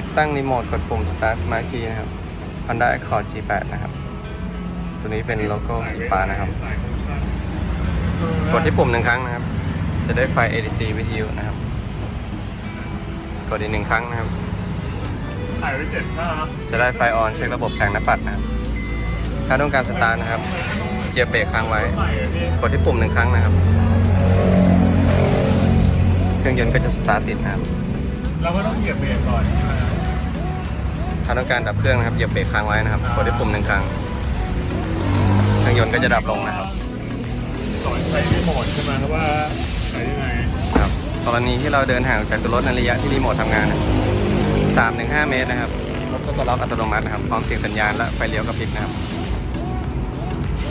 ติดตั้งรีโมทกดปุ่ม Start Smart Key นะครับ Honda Accord G8 นะครับ ตัวนี้เป็นโลโก้สีฟ้านะครับ กดที่ปุ่มหนึ่งครั้งนะครับ จะได้ไฟ ADC วิทยุนะครับ กดอีกหนึ่งครั้งนะครับ ถ่ายไว้เจ็ดถ้าจะได้ไฟออนเช็คระบบแผงหน้าปัดนะครับ ถ้าต้องการสตาร์ทนะครับเหยียบเบรกค้างไว้ใหม่อะพี่กดที่ปุ่มหนึ่งครั้งนะครับ เครื่องยนต์ก็จะสตาร์ทติดนะครับ เราก็ต้องเหยียบเบรกก่อนใช่ไหม ถ้าต้องการดับเครื่องนะครับเหยียบเบรกค้างไว้นะครับกดที่ปุ่มหนึ่งครั้งเครื่องยนต์ก็จะดับลงนะครับสอนใช้รีโมทใช่ไหมว่าใช้ยังไงครับกรณีที่เราเดินห่างจากตัวรถในระยะที่รีโมททำงานสามถึงห้าเมตรนะครับรถก็จะล็อกอัตโนมัตินะครับพร้อมเสียงสัญญาณและไฟเลี้ยวกระพริบนะครับ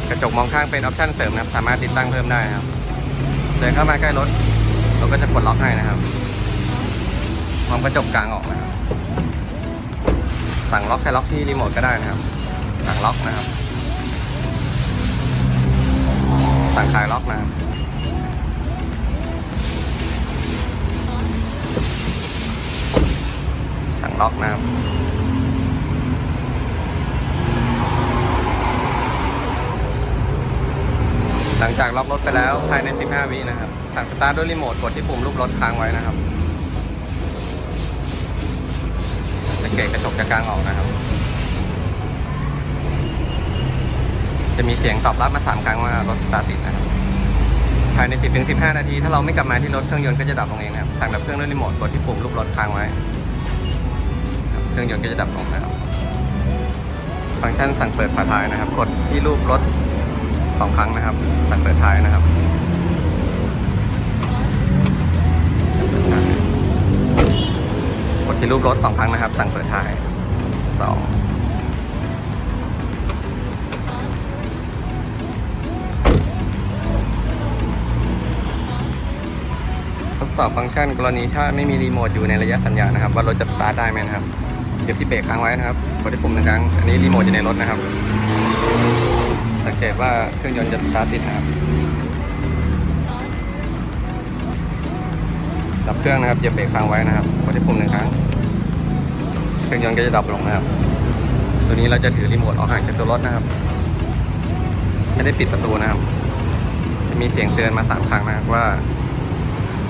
กระจกมองข้างเป็นออปชั่นเสริมนะครับ สามารถติดตั้งเพิ่มได้นะครับ เดินเข้ามาใกล้รถเราก็จะกดล็อกให้นะครับพร้อมกระจกกลางออกนะครับ สั่งล็อกใครล็อกที่รีโมทก็ได้นะครับ สั่งล็อกนะครับ สั่งคลายล็อกนะครับสั่งล็อกนะครับหลังจากล็อกรถไปแล้วภายใน 15 วินะครับสั่งสตาร์ทด้วยรีโมทกดที่ปุ่มรูปรถค้างไว้นะครับสัง เกตกระจกจะกกลางออกนะครับ จะมีเสียงตอบรับมา3ครั้งว่ารถสตาร์ทติดนะครับภายใน 10-15 นาที ถ้าเราไม่กลับมาที่รถเครื่องยนต์ก็จะดับลงเองนะครับ สั่งดับเครื่องด้วยรีโมทกดที่ปุ่มรูปรถค้างไว้ เครื่องยนต์ก็จะดับลงนะครับ ฟังก์ชันสั่งเปิดฝาท้ายนะครับ กดที่รูปรถสองครั้งนะครับ สั่งเปิดท้ายนะครับ กดที่รูปรถสองครั้งนะครับ สั่งเปิดท้ายสองทดสอบฟังก์ชันกรณีถ้าไม่มีรีโมทอยู่ในระยะสัญญาณนะครับ ว่ารถจะสตาร์ทได้ไหมนะครับเหยียบที่เบรกค้างไว้นะครับกดที่ปุ่มหนึ่งครั้งอันนี้รีโมทอยู่ในรถนะครับ สังเกตว่าเครื่องยนต์จะสตาร์ทติดนะครับ ดับเครื่องนะครับเหยียบเบรกค้างไว้นะครับกดที่ปุ่มหนึ่งครั้งเครื่องยนต์ก็จะดับลงนะครับ ตัวนี้เราจะถือรีโมทออกห่างจากตัวรถนะครับ ไม่ได้ปิดประตูนะครับ จะมีเสียงเตือนมาสามครั้งนะครับว่า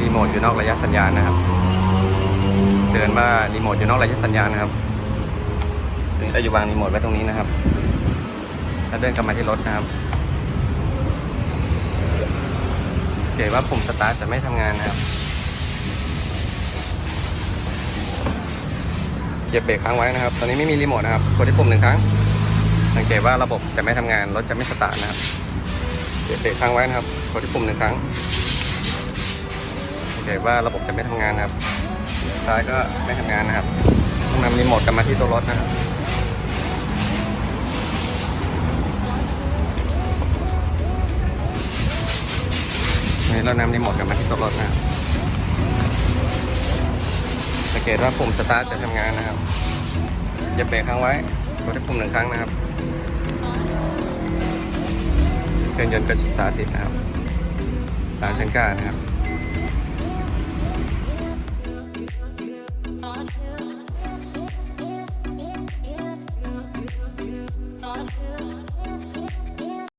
รีโมทอยู่นอกระยะสัญญาณนะครับ เตือนว่ารีโมทอยู่นอกระยะสัญญาณนะครับตรงนี้เราจะวางรีโมทไว้ตรงนี้นะครับ แล้วเดินกลับมาที่รถนะครับสังเกตว่าปุ่มสตาร์ทจะไม่ทำงานนะครับ เหยียบเบรกค้างไว้นะครับ ตอนนี้ไม่มีรีโมทนะครับ กดที่ปุ่มหนึ่งครั้ง สังเกตว่าระบบจะไม่ทำงาน รถจะไม่สตาร์ทนะครับ เหยียบเบรกค้างไว้นะครับ กดที่ปุ่มหนึ่งครั้ง สังเกตว่าระบบจะไม่ทำงานนะครับสตาร์ทก็ไม่ทำงานนะครับต้องนำรีโมทกลับมาที่ตัวรถนะครับนี่เรานำรีโมทกลับมาที่ตัวรถนะครับ สังเกตว่าปุ่มสตาร์ทจะทำงานนะครับอย่าเบรกค้างไว้กดที่ปุ่มหนึ่งครั้งนะครับเครื่องยนต์ก็สตาร์ทติดนะครับตามเช่นกันนะครับ